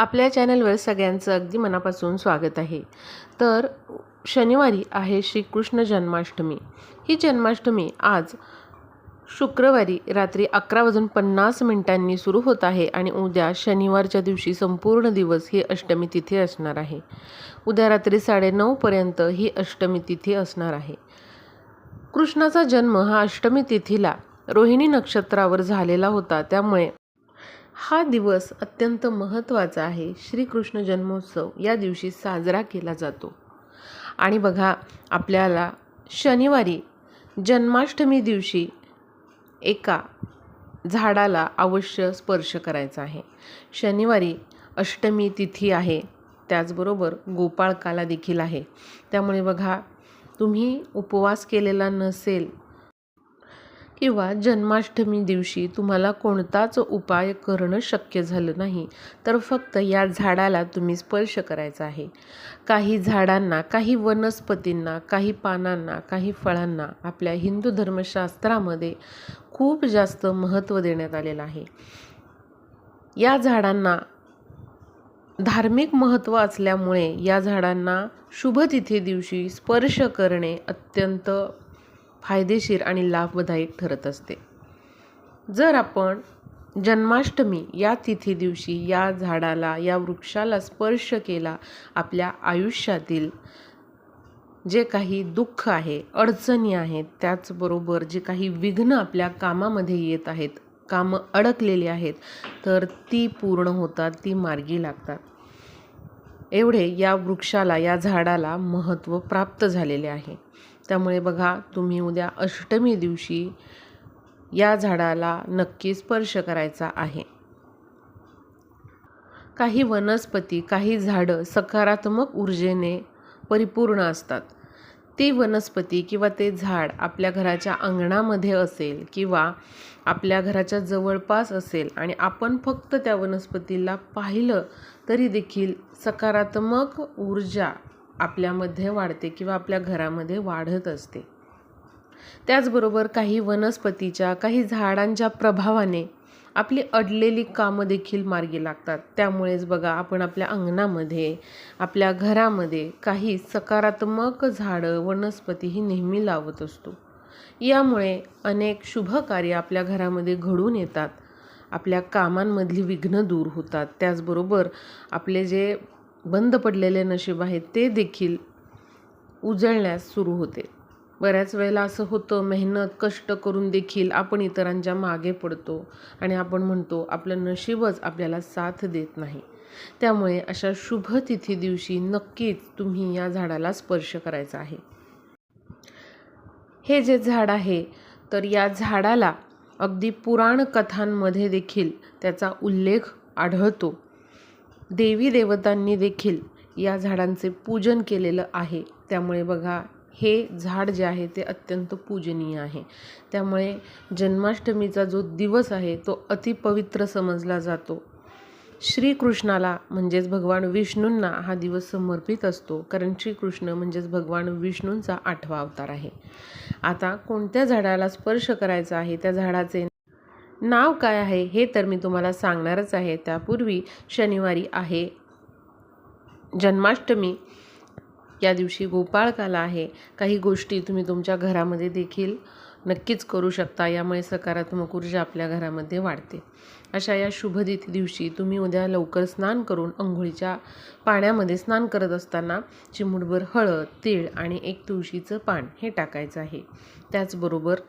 आपल्या चॅनलवर सगळ्यांचं अगदी मनापासून स्वागत आहे. तर शनिवारी आहे श्रीकृष्ण जन्माष्टमी. ही जन्माष्टमी आज शुक्रवारी रात्री अकरा वाजून पन्नास मिनिटांनी सुरू होत आहे आणि उद्या शनिवारच्या दिवशी संपूर्ण दिवस ही अष्टमी तिथी असणार आहे. उद्या रात्री साडेनऊपर्यंत ही अष्टमी तिथी असणार आहे. कृष्णाचा जन्म हा अष्टमी तिथीला रोहिणी नक्षत्रावर झालेला होता. त्यामुळे हा दिवस अत्यंत महत्त्वाचा आहे. श्रीकृष्ण जन्मोत्सव या दिवशी साजरा केला जातो. आणि बघा आपल्याला शनिवारी जन्माष्टमी दिवशी एका झाडाला अवश्य स्पर्श करायचा आहे. शनिवारी अष्टमी तिथी आहे. त्याचबरोबर गोपाळकाला देखील आहे. त्यामुळे बघा तुम्ही उपवास केलेला नसेल किंवा जन्माष्टमी दिवशी तुम्हाला कोणताच उपाय करणं शक्य झालं नाही तर फक्त या झाडाला तुम्ही स्पर्श करायचा आहे. काही झाडांना काही वनस्पतींना काही पानांना काही फळांना आपल्या हिंदू धर्मशास्त्रामध्ये खूप जास्त महत्त्व देण्यात आलेलं आहे. या झाडांना धार्मिक महत्त्व असल्यामुळे या झाडांना शुभतिथी दिवशी स्पर्श करणे अत्यंत फायदेशीर आणि लाभदायक ठरत असते. जर आपण जन्माष्टमी या तिथी दिवशी या झाडाला या वृक्षाला स्पर्श केला आपल्या आयुष्यातील जे काही दुःख आहे अडचणी आहेत त्याचबरोबर जे काही विघ्न आपल्या कामामध्ये येत आहेत कामं अडकलेली आहेत तर ती पूर्ण होतात ती मार्गी लागतात. एवढे या वृक्षाला या झाडाला महत्त्व प्राप्त झालेले आहे. त्यामुळे बघा तुम्ही उद्या अष्टमी दिवशी या झाडाला नक्की स्पर्श करायचा आहे. काही वनस्पती काही झाडं सकारात्मक ऊर्जेने परिपूर्ण असतात. ती वनस्पती किंवा ते झाड आपल्या घराच्या अंगणामध्ये असेल किंवा आपल्या घराच्या जवळपास असेल आणि आपण फक्त त्या वनस्पतीला पाहिलं तरी देखील सकारात्मक ऊर्जा आपल्यामध्ये वाढते किंवा आपल्या घरामध्ये वाढत असते. त्याचबरोबर काही वनस्पतीच्या काही झाडांच्या प्रभावाने आपली अडलेली कामं देखील मार्गी लागतात. त्यामुळेच बघा आपण आपल्या अंगणामध्ये आपल्या घरामध्ये काही सकारात्मक झाडं वनस्पती ही नेहमी लावत असतो. यामुळे अनेक शुभ कार्य आपल्या घरामध्ये घडून येतात. आपल्या कामांमधली विघ्न दूर होतात. त्याचबरोबर आपले जे बंद पडलेले नशीब आहे ते देखील उजळण्यास सुरू होते. बऱ्याच वेळेला असं होतं मेहनत कष्ट करून देखील आपण इतरांच्या मागे पडतो आणि आपण म्हणतो आपलं नशीबच आपल्याला साथ देत नाही. त्यामुळे अशा शुभ तिथी दिवशी नक्कीच तुम्ही या झाडाला स्पर्श करायचा आहे. हे जे झाड आहे तर या झाडाला अगदी पुराण कथांमध्ये देखील त्याचा उल्लेख आढळतो. देवी देवतांनी देखील या झाडांचे पूजन केलेलं आहे. त्यामुळे बघा हे झाड जे आहे ते अत्यंत पूजनीय आहे. त्यामुळे जन्माष्टमीचा जो दिवस आहे तो अतिपवित्र समजला जातो. श्रीकृष्णाला म्हणजेच भगवान विष्णूंना हा दिवस समर्पित असतो कारण श्रीकृष्ण म्हणजेच भगवान विष्णूंचा आठवा अवतार आहे. आता कोणत्या झाडाला स्पर्श करायचा आहे त्या झाडाचे नाव काय आहे हे तर मी तुम्हाला सांगणारच आहे. त्यापूर्वी शनिवारी आहे जन्माष्टमी. या दिवशी गोपाळकाला आहे. काही गोष्टी तुम्ही तुमच्या घरामध्ये देखील नक्कीच करू शकता. यामुळे सकारात्मक ऊर्जा आपल्या घरामध्ये वाढते. अशा या शुभदिती दिवशी तुम्ही उद्या लवकर स्नान करून अंघोळीच्या पाण्यामध्ये स्नान करत असताना चिमुटभर हळद तीळ आणि एक तुळशीचं पान हे टाकायचं आहे. त्याचबरोबर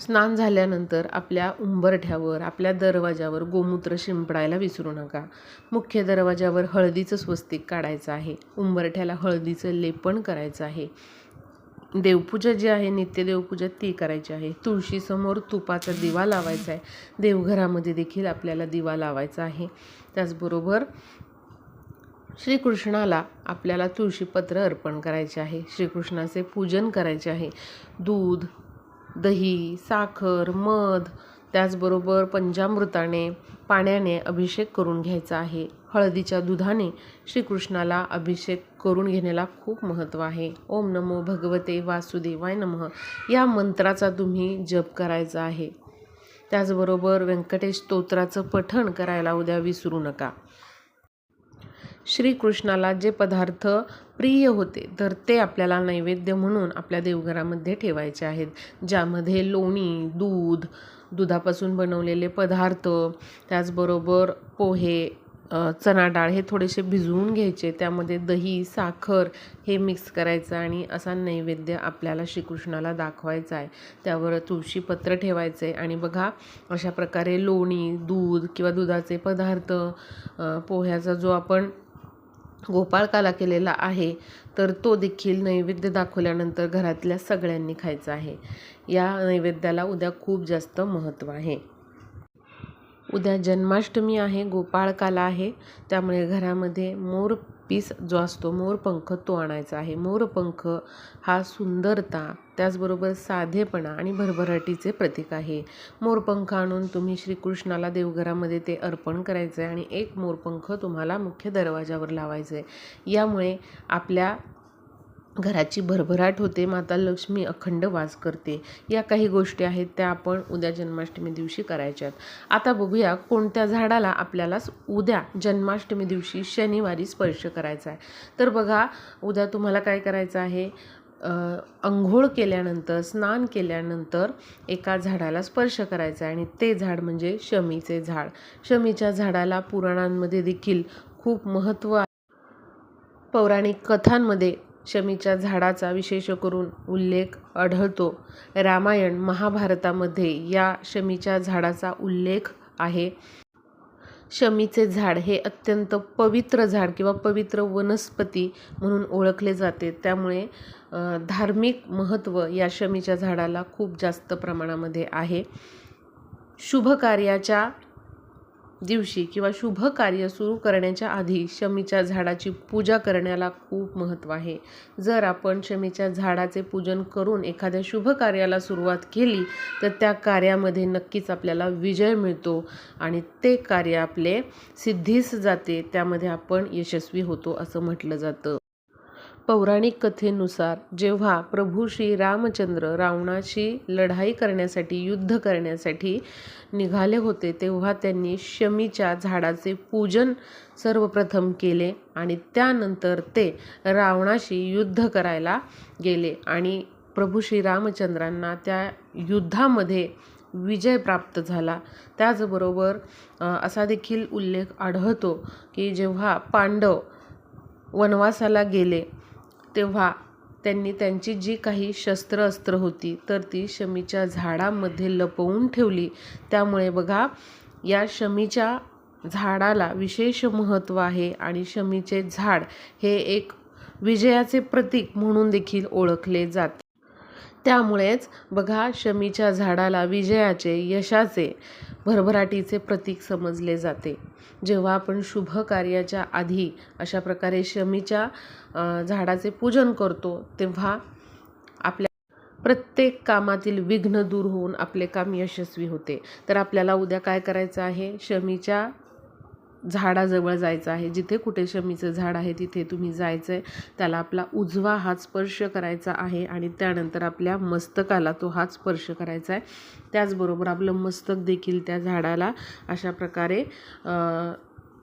स्नान झाल्यानंतर आपल्या उंबरठ्यावर आपल्या दरवाजावर गोमूत्र शिंपडायला विसरू नका. मुख्य दरवाजावर हळदीचं स्वस्तिक काढायचं आहे. उंबरठ्याला हळदीचं लेपण करायचं आहे. देवपूजा जी आहे नित्य देवपूजा ती करायची आहे. तुळशीसमोर तुपाचा दिवा लावायचा आहे. देवघरामध्ये देखील आपल्याला दिवा लावायचा आहे. त्याचबरोबर श्रीकृष्णाला आपल्याला तुळशीपत्र अर्पण करायचे आहे. श्रीकृष्णाचे पूजन करायचे आहे. दूध दही साखर मध त्याचबरोबर पंचामृताने पाण्याने अभिषेक करून घ्यायचा आहे. हळदीच्या दुधाने श्रीकृष्णाला अभिषेक करून घेण्याला खूप महत्त्व आहे. ओम नमो भगवते वासुदेवाय नमः. या मंत्राचा तुम्ही जप करायचा आहे. त्याचबरोबर व्यंकटेश स्तोत्राचं पठण करायला उद्या विसरू नका. श्रीकृष्णाला जे पदार्थ प्रिय होते तर ते आपल्याला नैवेद्य म्हणून आपल्या देवघरामध्ये ठेवायचे आहेत. ज्यामध्ये लोणी दूध दुधापासून बनवलेले पदार्थ त्याचबरोबर पोहे चणा डाळ हे थोडेसे भिजवून घ्यायचे. त्यामध्ये दही साखर हे मिक्स करायचं आणि असा नैवेद्य आपल्याला श्रीकृष्णाला दाखवायचा आहे. त्यावर तुळशीपत्र ठेवायचं आहे आणि बघा अशा प्रकारे लोणी दूध किंवा दुधाचे पदार्थ पोह्याचा जो आपण गोपाळकाला केलेला आहे तर तो देखील नैवेद्य दाखवल्यानंतर घरातल्या सगळ्यांनी खायचा आहे. या नैवेद्याला उद्या खूप जास्त महत्त्व आहे. उद्या जन्माष्टमी आहे गोपाळकाला आहे. त्यामुळे घरामध्ये मोर पीस जो असतो मोरपंख तो आणायचा आहे. मोरपंख हा सुंदरता त्याचबरोबर साधेपणा आणि भरभराटीचे प्रतीक आहे. मोरपंख आणून तुम्ही श्रीकृष्णाला देवघरामध्ये ते अर्पण करायचं आहे आणि एक मोरपंख तुम्हाला मुख्य दरवाजावर लावायचं आहे यामुळे आपल्या घराची भरभराट होते माता लक्ष्मी अखंड वास करते. या काही गोष्टी आहेत त्या आपण उद्या जन्माष्टमी दिवशी करायच्यात. आता बघूया कोणत्या झाडाला आपल्याला उद्या जन्माष्टमी दिवशी शनिवारी स्पर्श करायचा आहे तर बघा उद्या तुम्हाला काय करायचं आहे? अंघोळ केल्यानंतर स्नान केल्यानंतर एका झाडाला स्पर्श करायचा आहे आणि ते झाड म्हणजे शमीचे झाड. शमीच्या झाडाला पुराणांमध्ये देखील खूप महत्त्व आहे. पौराणिक कथांमध्ये शमीच्या झाडाचा विशेष करून उल्लेख आढळतो. रामायण महाभारतामध्ये या शमीच्या झाडाचा उल्लेख आहे. शमीचे झाड हे अत्यंत पवित्र झाड किंवा पवित्र वनस्पती म्हणून ओळखले जाते. त्यामुळे धार्मिक महत्त्व या शमीच्या झाडाला खूप जास्त प्रमाणामध्ये आहे. शुभ कार्याच्या दिवशी किंवा शुभ कार्य सुरू करण्याच्या आधी शमीच्या झाडाची पूजा करण्याला खूप महत्त्व आहे. जर आपण शमीच्या झाडाचे पूजन करून एखाद्या शुभ कार्याला सुरुवात केली तर त्या कार्यामध्ये नक्कीच आपल्याला विजय मिळतो आणि ते कार्य आपले सिद्धीस जाते. त्यामध्ये आपण यशस्वी होतो असं म्हटलं जातं. पौराणिक कथेनुसार जेव्हा प्रभू श्री रामचंद्र रावणाशी लढाई करण्यासाठी युद्ध करण्यासाठी निघाले होते तेव्हा त्यांनी शमीच्या झाडाचे पूजन सर्वप्रथम केले आणि त्यानंतर ते रावणाशी युद्ध करायला गेले आणि प्रभू श्री रामचंद्रांना त्या युद्धामध्ये विजय प्राप्त झाला. त्याचबरोबर असा देखील उल्लेख आढळतो की जेव्हा पांडव वनवासाला गेले तेव्हा त्यांनी त्यांची जी काही शस्त्र अस्त्र होती तर ती शमीच्या झाडामध्ये लपवून ठेवली. त्यामुळे बघा या शमीच्या झाडाला विशेष महत्त्व आहे आणि शमीचे झाड हे एक विजयाचे प्रतीक म्हणून देखील ओळखले जाते. त्यामुळेच बघा शमीच्या झाडाला विजयाचे यशाचे भरभराटीचे प्रतीक समजले जाते. जेव्हा आपण शुभ कार्याच्या आधी अशा प्रकारे शमीच्या झाडाचे पूजन करतो तेव्हा आपल्या प्रत्येक कामातील विघ्न दूर होऊन आपले काम यशस्वी होते. तर आपल्याला उद्या काय करायचं आहे? शमीच्या झाडाजवळ जायचं आहे. जिथे कुठे शमीचं झाड आहे तिथे तुम्ही जायचं आहे त्याला आपला उजवा हात स्पर्श करायचा आहे आणि त्यानंतर आपल्या मस्तकाला तो हात स्पर्श करायचा आहे. त्याचबरोबर आपलं मस्तक देखील त्या झाडाला अशा प्रकारे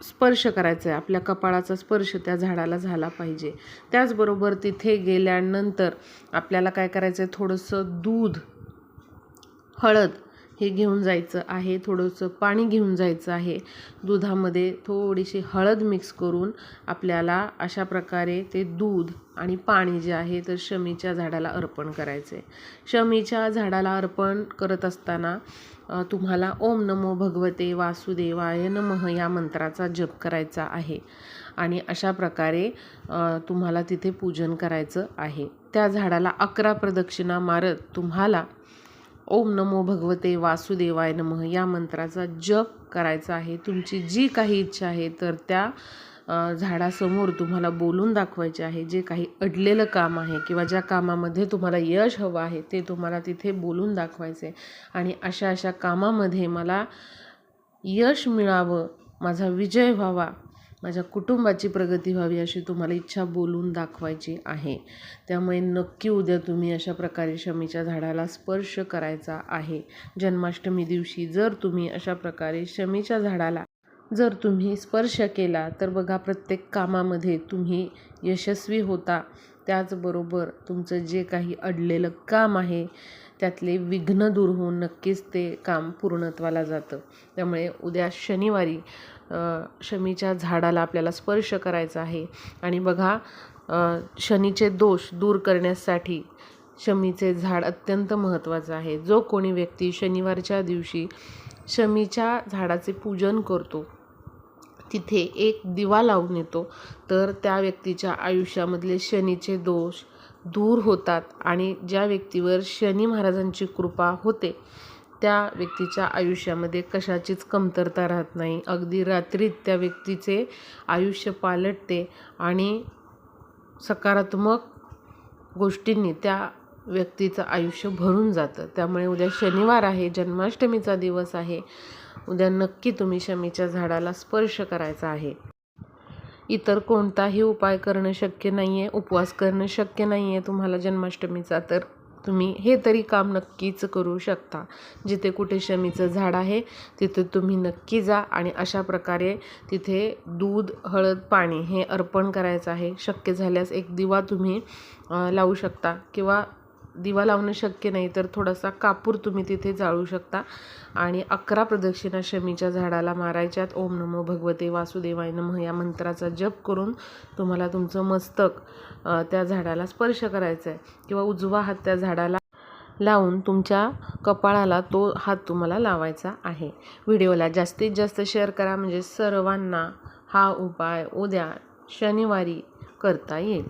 स्पर्श करायचा आहे आपल्या कपाळाचा स्पर्श त्या झाडाला झाला पाहिजे. त्याचबरोबर तिथे गेल्यानंतर आपल्याला काय करायचं आहे थोडंसं दूध हळद हे घेऊन जायचं आहे थोडंसं पाणी घेऊन जायचं आहे. दुधामध्ये थोडीशी हळद मिक्स करून आपल्याला अशा प्रकारे ते दूध आणि पाणी जे आहे तर शमीच्या झाडाला अर्पण करायचं आहे शमीच्या झाडाला अर्पण करत असताना तुम्हाला ओम नमो भगवते वासुदेवाय नमः या मंत्राचा जप करायचा आहे आणि अशा प्रकारे तुम्हाला तिथे पूजन करायचं आहे. त्या झाडाला अकरा प्रदक्षिणा मारत तुम्हाला ओम नमो भगवते वासुदेवाय नमः. या मंत्राचा जप करायचा आहे. तुमची जी काही इच्छा आहे तर त्या झाडासमोर तुम्हाला बोलून दाखवायचे आहे. जे काही अडलेलं काम आहे किंवा ज्या कामामध्ये तुम्हाला यश हवं आहे ते तुम्हाला तिथे बोलून दाखवायचे. आणि अशा अशा कामामध्ये मला यश मिळावं माझा विजय व्हावा माझ्या कुटुंबाची प्रगती व्हावी अशी तुम्हाला इच्छा बोलून दाखवायची आहे. त्यामुळे नक्की उद्या तुम्ही अशा प्रकारे शमीच्या झाडाला स्पर्श करायचा आहे. जन्माष्टमी दिवशी जर तुम्ही अशा प्रकारे शमीच्या झाडाला जर तुम्ही स्पर्श केला तर बघा प्रत्येक कामामध्ये तुम्ही यशस्वी होता. त्याचबरोबर तुमचं जे काही अडलेलं काम आहे त्यातले विघ्न दूर होऊन नक्कीच ते काम पूर्णत्वाला जातं. त्यामुळे उद्या शनिवारी शमीच्या झाडाला आपल्याला स्पर्श करायचा आहे. आणि बघा शनीचे दोष दूर करण्यासाठी शमीचे झाड अत्यंत महत्त्वाचं आहे. जो कोणी व्यक्ती शनिवारच्या दिवशी शमीच्या झाडाचे पूजन करतो तिथे एक दिवा लावून येतो तर त्या व्यक्तीच्या आयुष्यामधले शनीचे दोष दूर होतात. आणि ज्या व्यक्तीवर शनी महाराजांची कृपा होते त्या व्यक्तीच्या आयुष्यामध्ये कशाचीच कमतरता राहत नाही. अगदी रात्रीत त्या व्यक्तीचे आयुष्य पालटते आणि सकारात्मक गोष्टींनी त्या व्यक्तीचं आयुष्य भरून जातं. त्यामुळे उद्या शनिवार आहे जन्माष्टमीचा दिवस आहे. उद्या नक्की तुम्ही शमीच्या झाडाला स्पर्श करायचा आहे. इतर कोणताही उपाय करणं शक्य नाही आहे उपवास करणं शक्य नाही आहे तुम्हाला जन्माष्टमीचा तर. तुम्ही हे तरी काम नक्कीच करू शकता. जिथे कुठे शमीचं झाड आहे तिथे तुम्ही नक्की जा आणि अशा प्रकारे तिथे दूध हळद पाणी हे अर्पण करायचं आहे. शक्य झाल्यास एक दिवा तुम्ही लावू शकता किंवा दिवा लावणं शक्य नाही तर थोडासा कापूर तुम्ही तिथे जाळू शकता. आणि अकरा प्रदक्षिणा शमीच्या झाडाला मारायच्यात. ओम नमो भगवते वासुदेवाय नमः. या मंत्राचा जप करून तुम्हाला तुमचं मस्तक त्या झाडाला स्पर्श करायचा आहे किंवा उजवा हात त्या झाडाला लावून तुमच्या कपाळाला तो हात तुम्हाला लावायचा आहे. व्हिडिओला जास्तीत जास्त शेअर करा. म्हणजे सर्वांना हा उपाय उद्या शनिवारी करता येईल.